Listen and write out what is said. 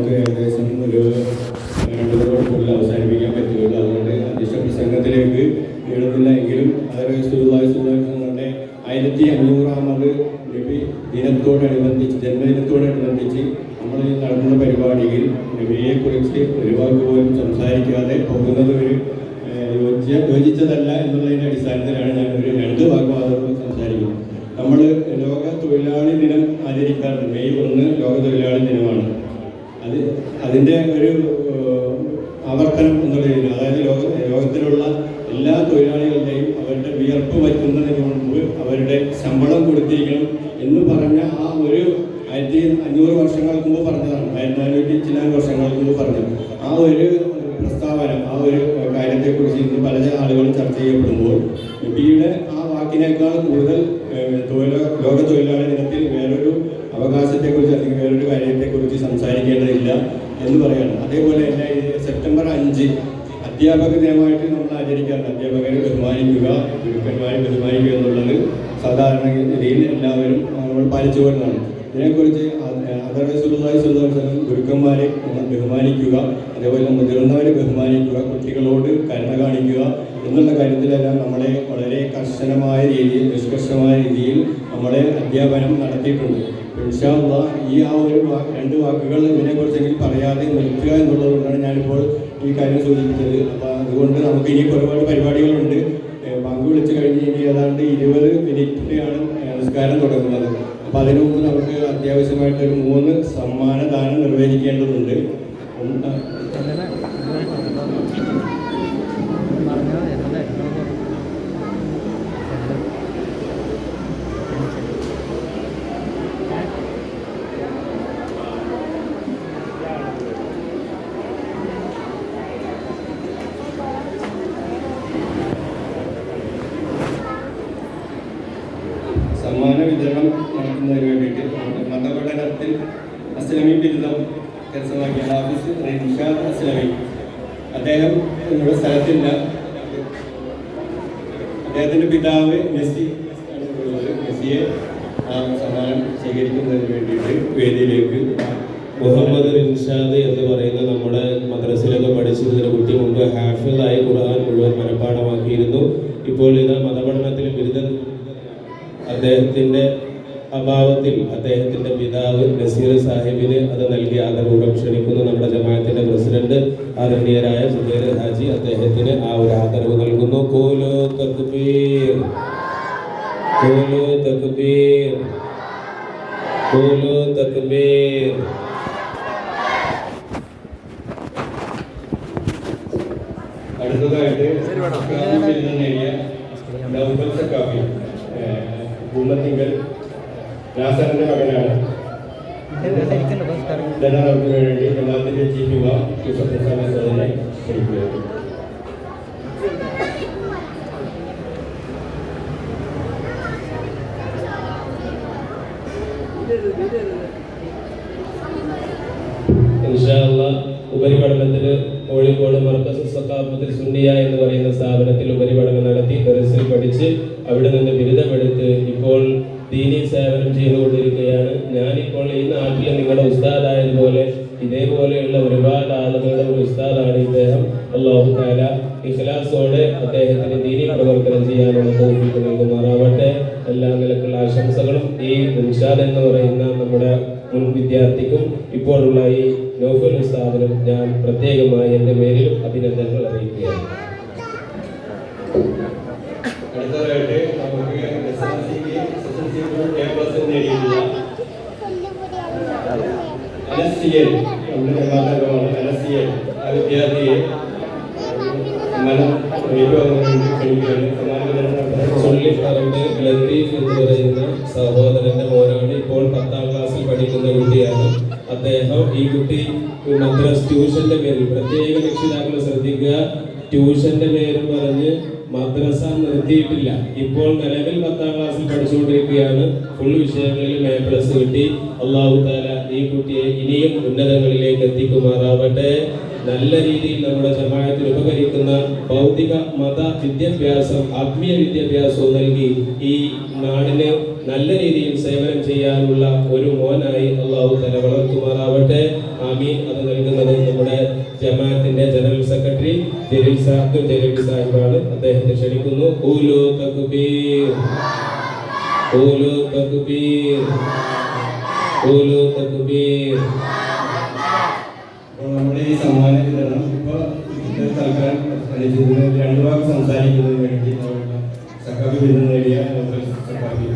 നമുക്ക് ഏകദേശം ഒരു രണ്ടോട് കൂടുതൽ അവസാനിപ്പിക്കാൻ പറ്റുകയുള്ളൂ. അതുകൊണ്ട് അധ്യക്ഷ പ്രസംഗത്തിലേക്ക് നീളുന്നില്ല എങ്കിലും അതേ ആയിരത്തി അഞ്ഞൂറാമത് നബി ദിനത്തോടനുബന്ധിച്ച് ജന്മദിനത്തോടനുബന്ധിച്ച് നമ്മൾ നടത്തുന്ന പരിപാടിയിൽ നബിയെക്കുറിച്ച് ഒരു വാക്ക് പോലും സംസാരിക്കാതെ പോകുന്നത് ഒരു യോജിച്ച യോജിച്ചതല്ല എന്നുള്ളതിന്റെ അടിസ്ഥാനത്തിലാണ് ഞാൻ ഒരു രണ്ട് മാത്രം സംസാരിക്കുന്നത്. നമ്മൾ ലോക തൊഴിലാളി ദിനം ആചരിക്കാറുണ്ട്. മെയ് ഒന്ന് ലോക തൊഴിലാളി ദിനമാണ്. അത് അതിന്റെ ഒരു ആവർത്തനം എന്നുള്ള രീതിയിൽ അതായത് ലോക ലോകത്തിലുള്ള എല്ലാ തൊഴിലാളികളുടെയും അവരുടെ വിയർപ്പ് വയ്ക്കുന്നതിന് മുമ്പ് അവരുടെ ശമ്പളം കൊടുത്തിരിക്കണം എന്ന് പറഞ്ഞ ആ ഒരു ആയിരത്തി അഞ്ഞൂറ് വർഷങ്ങൾക്ക് മുമ്പ് പറഞ്ഞതാണ്. ആയിരത്തി നാനൂറ്റി ചില വർഷങ്ങൾക്ക് മുമ്പ് പറഞ്ഞത്. ആ ഒരു പ്രസ്താവന ആ ഒരു കാര്യത്തെക്കുറിച്ച് ഇന്ന് പല ആളുകളും ചർച്ച ചെയ്യപ്പെടുമ്പോൾ നബിയുടെ ആ വാക്കിനേക്കാൾ കൂടുതൽ ലോക തൊഴിലാളി ദിനത്തിൽ വേറൊരു അവകാശത്തെക്കുറിച്ച് അല്ലെങ്കിൽ വേറൊരു കാര്യത്തെക്കുറിച്ച് സംസാരിക്കേണ്ടതില്ല എന്ന് പറയാണ്. അതേപോലെ തന്നെ സെപ്റ്റംബർ അഞ്ച് അധ്യാപക ദിനമായിട്ട് നമ്മൾ ആചരിക്കാറുണ്ട്. അധ്യാപകരെ ബഹുമാനിക്കുക ഗുരുക്കന്മാരെ ബഹുമാനിക്കുക എന്നുള്ളത് സാധാരണ രീതിയിൽ എല്ലാവരും നമ്മൾ പാലിച്ചു ഇതിനെക്കുറിച്ച് സുല്ലാസ്ലം ഗുരുക്കന്മാരെ ബഹുമാനിക്കുക അതേപോലെ മുതിർന്നവരെ ബഹുമാനിക്കുക കുട്ടികളോട് കരുണ കാണിക്കുക എന്നുള്ള കാര്യത്തിലെല്ലാം നമ്മളെ വളരെ കർശനമായ രീതിയിൽ നിഷ്കർഷമായ രീതിയിൽ നമ്മളെ അധ്യാപനം നടത്തിയിട്ടുണ്ട്. ഇൻഷാ അള്ളാ ഈ ആ ഒരു രണ്ട് വാക്കുകൾ ഇതിനെക്കുറിച്ചെങ്കിൽ പറയാതെ നിൽക്കുക എന്നുള്ളതുകൊണ്ടാണ് ഞാനിപ്പോൾ ഈ കാര്യം സൂചിപ്പിച്ചത്. അപ്പോൾ അതുകൊണ്ട് നമുക്ക് ഇനി ഒരുപാട് പരിപാടികളുണ്ട്. പങ്കുവിളിച്ച് പങ്ക് വിളിച്ച് കഴിഞ്ഞ് ഇനി ഏതാണ്ട് ഇരുപത് മിനിറ്റിലാണ് നിസ്കാരം തുടങ്ങുന്നത്. മുമ്പ് നമുക്ക് അത്യാവശ്യമായിട്ട് ഒരു മൂന്ന് സമ്മാനദാനം നിർവഹിക്കേണ്ടതുണ്ട് ഒന്ന് സമ്മാന വിതരണം നടത്തുന്നതിന് വേണ്ടിയിട്ട് മതപഠനത്തിൽ അസ്ലമി ബിരുദം കരസ്ഥമാക്കിയ ഹാഫിസ് റിൻഷാദ് അസ്ലമി അദ്ദേഹം നമ്മുടെ സ്ഥലത്തില്ല. അദ്ദേഹത്തിന്റെ പിതാവ് നസി. നസിയെ സമ്മാനം സ്വീകരിക്കുന്നതിന് വേണ്ടിയിട്ട് വേദിയിലേക്ക് മുഹമ്മദ് റിൻഷാദ് എന്ന് പറയുന്ന നമ്മുടെ മദ്രസയിലൊക്കെ പഠിച്ചിരുന്ന കുട്ടി മുമ്പ് ഹാഫിലായി ഖുർആൻ മുഴുവൻ മനഃപ്പാടമാക്കിയിരുന്നു ഇപ്പോൾ ഇത് മതപഠനത്തിൽ ബിരുദം അദ്ദേഹത്തിന്റെ അഭാവത്തിൽ അദ്ദേഹത്തിന്റെ പിതാവ് നസീർ സാഹിബിന് അത് നൽകി ആദരപൂർവം ക്ഷണിക്കുന്നു. നമ്മുടെ ജമാഅത്തിന്റെ പ്രസിഡന്റ് ആദരണീയരായ സുബൈർ ഹാജി അദ്ദേഹത്തിന് ആ ഒരു ആദരവ് നൽകുന്നു. കോലോ തക്ബീർ കോലോ തക്ബീർ കോലോ തക്ബീർ. അടുത്തതായിട്ട് നേടിയ നൗഫൽ സക്കാഫി ഭൂമത്തിങ്കൽ നാസറിന്റെ മകനാണ് ധനനവർക്ക് വേണ്ടി ചീഫ് ഇമാം യൂസഫ് സദനെ ക്ഷണിക്കുകയാണ്. ഇൻഷാല്ല ഉപരിപഠനത്തിന് കോഴിക്കോട് മർക്കസ് സക്കാഫത്തിൽ സുന്നിയ എന്ന് പറയുന്ന സ്ഥാപനത്തിൽ ഉപരിപഠനം നടത്തി ദർസിൽ പഠിച്ച് അവിടെ നിന്ന് ബിരുദമെടുത്ത് ഇപ്പോൾ ദീനി സേവനം ചെയ്തുകൊണ്ടിരിക്കുകയാണ്. ഞാനിപ്പോൾ ഈ നാട്ടിൽ നിങ്ങളുടെ ഉസ്താദായതുപോലെ ഇതേപോലെയുള്ള ഒരുപാട് ആളുകളുടെ ഒരു ഉസ്താദാണ് ഇദ്ദേഹം. അള്ളാഹു താല ഇഖ്ലാസോടെ അദ്ദേഹത്തിന് ദീനി പ്രവർത്തനം ചെയ്യാനുള്ള തോന്നിക്ക് നൽകുമാറാവട്ടെ. എല്ലാ നിലക്കുള്ള ആശംസകളും ഈ ഉൻഷാദ് എന്ന് പറയുന്ന നമ്മുടെ മുൻ വിദ്യാർത്ഥിക്കും ഇപ്പോഴുള്ള ഈ നോഫൽ ഉസ്താദിനും ഞാൻ പ്രത്യേകമായി എന്റെ പേരിലും അഭിനന്ദനങ്ങൾ അറിയിക്കുകയാണ്. അനസിയൽ നമ്മുടെ ജമാഅംഗമാണ് അനസിയൽ ആ വിദ്യാർത്ഥിയെ ഏറ്റുവാങ്ങുന്നതിന് ക്ഷണിക്കുകയാണ് നടത്താൻ ചുള്ളിപ്പറമ്പ് ലത്തീഫ് എന്ന് പറയുന്ന സഹോദരന്റെ മോനാണ് ഇപ്പോൾ പത്താം ക്ലാസ്സിൽ പഠിക്കുന്ന കുട്ടിയാണ്. അദ്ദേഹം ഈ കുട്ടി മദ്രാസ് ട്യൂഷന്റെ പേരിൽ പ്രത്യേക രക്ഷിതാക്കൾ ശ്രദ്ധിക്കുക. ട്യൂഷന്റെ പേരും പറഞ്ഞ് മദ്രസ നിർത്തിയിട്ടില്ല. ഇപ്പോൾ നിലവിൽ പത്താം ക്ലാസ്സിൽ പഠിച്ചുകൊണ്ടിരിക്കുകയാണ്. ഫുൾ വിഷയങ്ങളിലും എ പ്ലസ് കിട്ടി. അള്ളാഹു താല ഈ കുട്ടിയെ ഇനിയും ഉന്നതങ്ങളിലേക്ക് എത്തിക്കുമാറാവട്ടെ. നല്ല രീതിയിൽ നമ്മുടെ ജമാഅത്തിന് ഉപകരിക്കുന്ന ഭൗതിക മത വിദ്യാഭ്യാസം ആത്മീയ വിദ്യാഭ്യാസവും നൽകി ഈ നാടിന് നല്ല രീതിയിൽ സേവനം ചെയ്യാനുള്ള ഒരു മോനായി അള്ളാഹു തല വളർത്തുമാറാവട്ടെ. ജലീൽ സാഹിബ് ജലീൽ സാഹിബാണ്. അദ്ദേഹത്തെ ക്ഷണിക്കുന്നു. ഊലു തക്ബീർ ഊലു തക്ബീർ ഊലു തക്ബീർ നമ്മുടെ ഈ സമ്മാന വിതരണം ഇപ്പോൾ ഇത് തൽക്കാലം രണ്ടു ഭാഗം സംസാരിക്കുന്നതിന് വേണ്ടി സഹാബി വിരുന്ന് നേടിയ സഹാബി